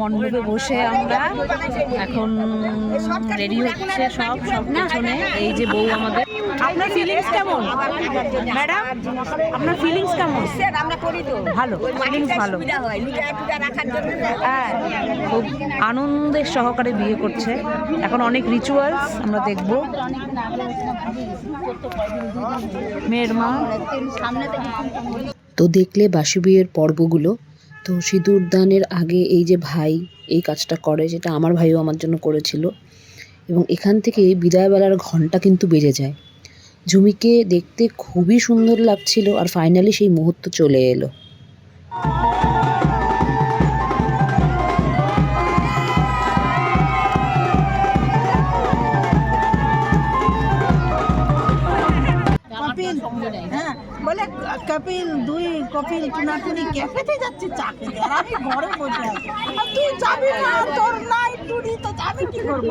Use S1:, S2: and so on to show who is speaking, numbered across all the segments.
S1: মণ্ডপে বসে আমরা এখন রেডি হচ্ছে সব সব পিছনে। এই যে বউ আমাদের। আপনার ফিলিংস কেমন? ম্যাডাম আপনার ফিলিংস কেমন?
S2: আমরা করি তো
S1: ভালো ফিলিংস ভালো।
S2: হ্যাঁ
S1: খুব আনন্দের সহকারে বিয়ে করছে। এখন অনেক রিচুয়ালস আমরা দেখব। মেয়ের মা।
S3: তো দেখলে বাসু বিয়ের পর্বগুলো তো সিঁদুর দানের আগে এই যে ভাই এই কাজটা করে যেটা আমার ভাইও আমার জন্য করেছিল। এবং এখান থেকে বিদায়বেলার ঘণ্টা কিন্তু বেজে যায়। ঝুমিকে দেখতে খুবই সুন্দর লাগছিল আর ফাইনালি সেই মুহূর্ত চলে এলো।
S4: হ্যাঁ বলে, কপিল, দুই কপিল টুনাটুনি ক্যাফেতে যাচ্ছে চা খেতে, আর আমি ঘরে বসে আছি। তুই যাবি না, তোর নাই টুনি, তো যাবি কি করব?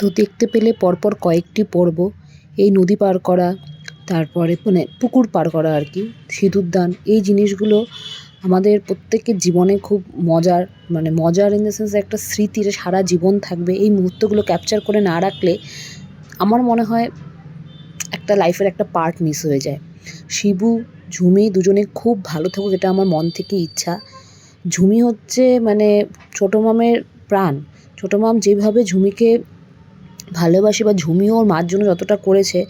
S3: তো দেখতে পেলে পরপর কয়েকটি পর্ব। এই নদী পার করা, তারপরে মানে পুকুর পার করা আর কি, সিঁদুর দান, এই জিনিসগুলো আমাদের প্রত্যেকের জীবনে খুব মজার মানে মজার ইন দ্য সেন্স একটা স্মৃতির সারা জীবন থাকবে। এই মুহূর্তগুলো ক্যাপচার করে না রাখলে আমার মনে হয় একটা লাইফের একটা পার্ট মিস হয়ে যায়। শিবু, ঝুমি দুজনে খুব ভালো থাকুক এটা আমার মন থেকে ইচ্ছা। ঝুমি হচ্ছে মানে ছোটো মামের প্রাণ। ছোটো মাম যেভাবে ঝুমিকে ভালোবাসে বা ঝুমিও ওর মার জন্য যতটা করেছে,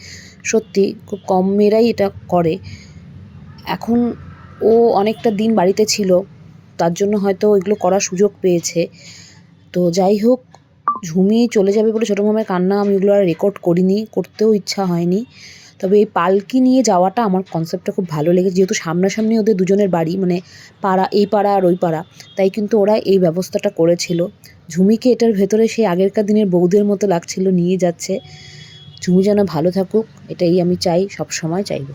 S3: সত্যি খুব কম মেয়েরাই এটা করে। এখন ও অনেকটা দিন বাড়িতে ছিল, তার জন্য হয়তো এগুলো করার সুযোগ পেয়েছে। তো যাই হোক, ঝুমি চলে যাবে বলে ছোটো মামের কান্না আমি ওগুলো আর রেকর্ড করিনি, করতেও ইচ্ছা হয়নি। তবে এই পালকি নিয়ে যাওয়াটা আমার কনসেপ্টটা খুব ভালো লেগেছে। যেহেতু সামনাসামনি ওদের দুজনের বাড়ি মানে পাড়া, এই পাড়া আর ওই পাড়া, তাই কিন্তু ওরা এই ব্যবস্থাটা করেছিল। ঝুমিকে এটার ভেতরে সেই আগেরকার দিনের বৌদের মতো লাগছিল, নিয়ে যাচ্ছে। ঝুমি যেন ভালো থাকুক, এটাই আমি চাই সব সময় চাইব।